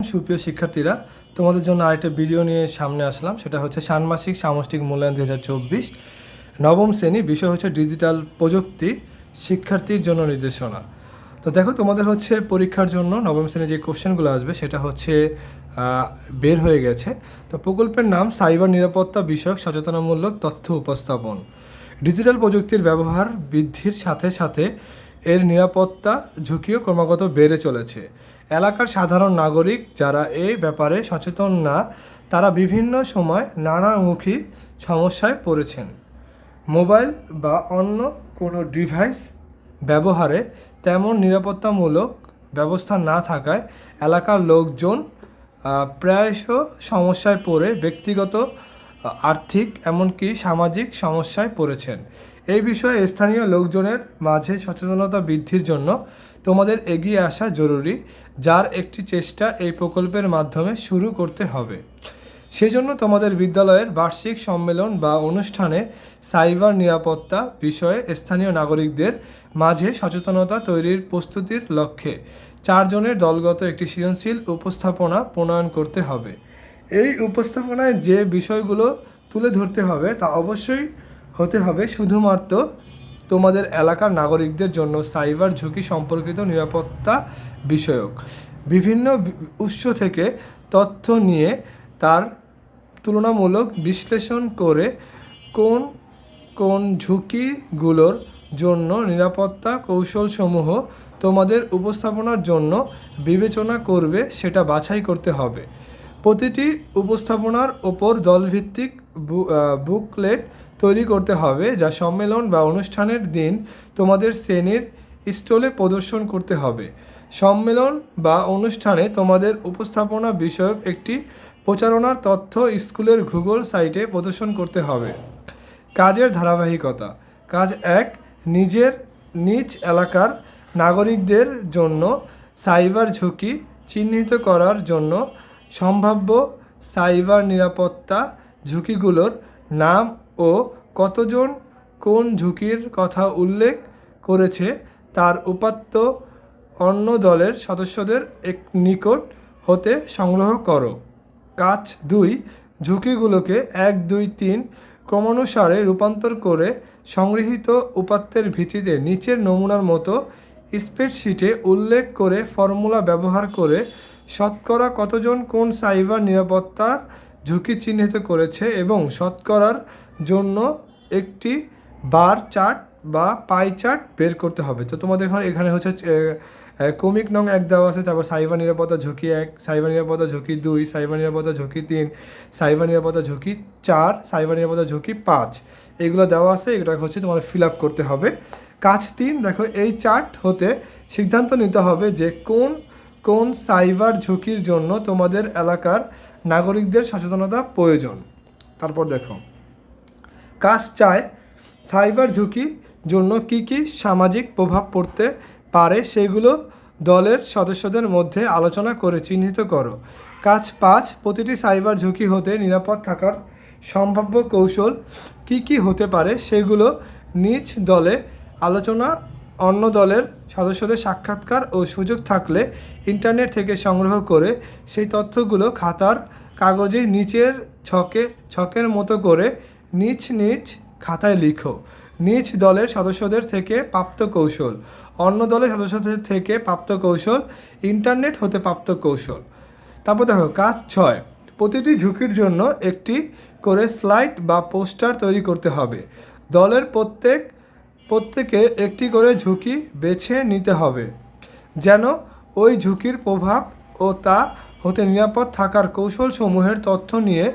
সুপ্রিয় শিক্ষার্থীরা, তোমাদের জন্য আরেকটা ভিডিও নিয়ে সামনে আসলাম। সেটা হচ্ছে ষান্মাসিক সামষ্টিক মূল্যায়ন দু হাজার চব্বিশ। নবম শ্রেণি বিষয় হচ্ছে ডিজিটাল প্রযুক্তি, শিক্ষার্থীর জন্য নির্দেশনা। তো দেখো, তোমাদের হচ্ছে পরীক্ষার জন্য নবম শ্রেণির যে কোশ্চেনগুলো আসবে, সেটা হচ্ছে বের হয়ে গেছে। তো প্রকল্পের নাম সাইবার নিরাপত্তা বিষয়ক সচেতনামূলক তথ্য উপস্থাপন। ডিজিটাল প্রযুক্তির ব্যবহার বৃদ্ধির সাথে সাথে এর নিরাপত্তা ঝুঁকিও ক্রমাগত বেড়ে চলেছে। এলাকার সাধারণ নাগরিক যারা এই ব্যাপারে সচেতন না, তারা বিভিন্ন সময় নানামুখী সমস্যায় পড়েছেন। মোবাইল বা অন্য কোনো ডিভাইস ব্যবহারে তেমন নিরাপত্তামূলক ব্যবস্থা না থাকায় এলাকার লোকজন প্রায়শ সমস্যায় পড়ে ব্যক্তিগত আর্থিক এমনকি সামাজিক সমস্যায় পড়েছেন। এই বিষয়ে স্থানীয় লোকজনের মাঝে সচেতনতা বৃদ্ধির জন্য তোমাদের এগিয়ে আসা জরুরি, যার একটি চেষ্টা এই প্রকল্পের মাধ্যমে শুরু করতে হবে। সেজন্য তোমাদের বিদ্যালয়ের বার্ষিক সম্মেলন বা অনুষ্ঠানে সাইবার নিরাপত্তা বিষয়ে স্থানীয় নাগরিকদের মাঝে সচেতনতা তৈরির প্রস্তুতির লক্ষ্যে চারজনের দলগত একটি সৃজনশীল উপস্থাপনা প্রণয়ন করতে হবে। এই উপস্থাপনায় যে বিষয়গুলো তুলে ধরতে হবে তা অবশ্যই হতে হবে। শুধুমাত্র তোমাদের এলাকার নাগরিকদের জন্য সাইবার ঝুঁকি সম্পর্কিত নিরাপত্তা বিষয়ক। বিভিন্ন উৎস থেকে তথ্য নিয়ে তার তুলনামূলক বিশ্লেষণ করে কোন কোন ঝুঁকিগুলোর জন্য নিরাপত্তা কৌশলসমূহ তোমাদের উপস্থাপনার জন্য বিবেচনা করবে, সেটা বাছাই করতে হবে। প্রতিটি উপস্থাপনার ওপর দলভিত্তিক বুকলেট তৈরি করতে হবে, যা সম্মেলন বা অনুষ্ঠানের দিন তোমাদের শ্রেণির স্টলে প্রদর্শন করতে হবে। সম্মেলন বা অনুষ্ঠানে তোমাদের উপস্থাপনা বিষয়ক একটি প্রচারণার তথ্য স্কুলের গুগল সাইটে প্রদর্শন করতে হবে। কাজের ধারাবাহিকতা। কাজ এক, নিজের নিজ এলাকার নাগরিকদের জন্য সাইবার ঝুঁকি চিহ্নিত করার জন্য সম্ভাব্য সাইবার নিরাপত্তা ঝুঁকিগুলোর নাম ও কতজন কোন ঝুঁকির কথা উল্লেখ করেছে তার উপাত্ত অন্য দলের সদস্যদের এক নিকট হতে সংগ্রহ করো। কাজ দুই, ঝুঁকিগুলোকে এক, দুই, তিন ক্রমানুসারে রূপান্তর করে সংগৃহীত উপাত্তের ভিত্তিতে নিচের নমুনার মতো স্প্রেডশিটে উল্লেখ করে ফর্মুলা ব্যবহার করে শতকরা কতজন কোন সাইবার নিরাপত্তার ঝুঁকি চিহ্নিত করেছে এবং শতকরার জন্য একটি বার চার্ট বা পাই চার্ট বের করতে হবে? তো তোমাদের এখানে এখানে হচ্ছে কমিক নং এক দেওয়া আছে, তারপর সাইবার নিরাপত্তা ঝুঁকি এক, সাইবার নিরাপত্তা ঝুঁকি দুই, সাইবার নিরাপত্তা ঝুঁকি তিন, সাইবার নিরাপত্তা ঝুঁকি চার, সাইবার নিরাপত্তা ঝুঁকি পাঁচ। এগুলো দেওয়া আছে, এগুলো হচ্ছে তোমার ফিল আপ করতে হবে। কাজ তিন, দেখো, এই চার্ট হতে সিদ্ধান্ত নিতে হবে যে কোন কোন সাইবার ঝুঁকির জন্য তোমাদের এলাকার নাগরিকদের সচেতনতা প্রয়োজন? তারপর দেখো। কাজ চায় সাইবার ঝুঁকি জন্য কি কি সামাজিক প্রভাব পড়তে পারে সেগুলো দলের সদস্যদের মধ্যে আলোচনা করে চিহ্নিত করো। কাজ পাঁচ, প্রতিটি সাইবার ঝুঁকি হতে নিরাপদ থাকার সম্ভাব্য কৌশল কি কি হতে পারে সেগুলো নিজ দলে আলোচনা অন্য দলের সদস্যদের সাক্ষাৎকার ও সুযোগ থাকলে ইন্টারনেট থেকে সংগ্রহ করে সেই তথ্যগুলো খাতার কাগজে নিচের ছকে, ছকের মতো করে নিচ নিজ খাতায় লিখো। নিজ দলের সদস্যদের থেকে প্রাপ্ত কৌশল। অন্য দলের সদস্যদের থেকে প্রাপ্ত কৌশল। ইন্টারনেট হতে প্রাপ্ত কৌশল। তারপর দেখো, কাজ ছয়। প্রতিটি ঝুঁকির জন্য একটি করে স্লাইড বা পোস্টার তৈরি করতে হবে। দলের প্রত্যেক প্রত্যেকে একটি করে ঝুঁকি বেছে নিতে হবে, যেন ওই ঝুঁকির প্রভাব ও তা হতে নিরাপদ থাকার কৌশলসমূহের তথ্য নিয়ে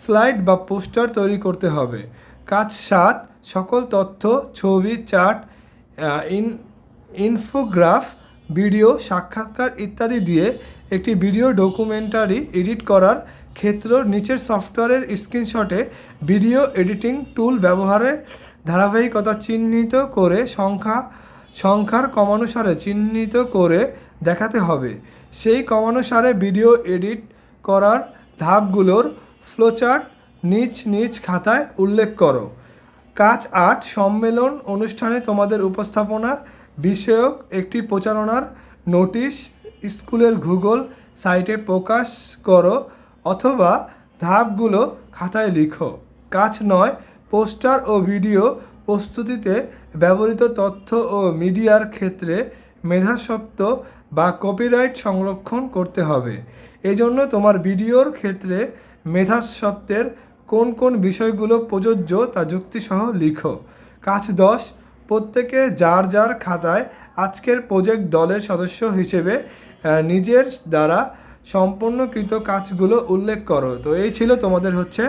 স্লাইড বা পোস্টার তৈরি করতে হবে। কাজ সাত, সকল তথ্য, ছবি, চার্ট ইন, ইনফোগ্রাফ, ভিডিও, সাক্ষাৎকার ইত্যাদি দিয়ে একটি ভিডিও ডকুমেন্টারি এডিট করার ক্ষেত্র নিচের সফটওয়্যারের স্ক্রিনশটে ভিডিও এডিটিং টুল ব্যবহারের ধারাবাহিকতা চিহ্নিত করে সংখ্যা, সংখ্যার কমানুসারে চিহ্নিত করে দেখাতে হবে। সেই কমানুসারে ভিডিও এডিট করার ধাপগুলোর ফ্লোচার্ট নিজ নিজ খাতায় উল্লেখ করো। কাজ আট, সম্মেলন অনুষ্ঠানে তোমাদের উপস্থাপনা, বিষয়ক একটি প্রচারণার নোটিশ, স্কুলের গুগল সাইটে প্রকাশ করো অথবা ধাপগুলো খাতায় লিখো। কাজ নয় পোস্টার ও ভিডিও প্রস্তুতিতে ব্যবহৃত তথ্য ও মিডিয়ার ক্ষেত্রে মেধাস্বত্ব বা কপিরাইট সংরক্ষণ করতে হবে। এজন্য তোমার ভিডিওর ক্ষেত্রে মেধাস্বত্বের কোন কোন বিষয়গুলো প্রযোজ্য তা যুক্তিসহ লিখো। কাজ দশ, প্রত্যেকে যার যার খাতায় আজকের প্রজেক্ট দলের সদস্য হিসেবে নিজের দ্বারা সম্পন্নকৃত কাজগুলো উল্লেখ করো। তো এই ছিল তোমাদের হচ্ছে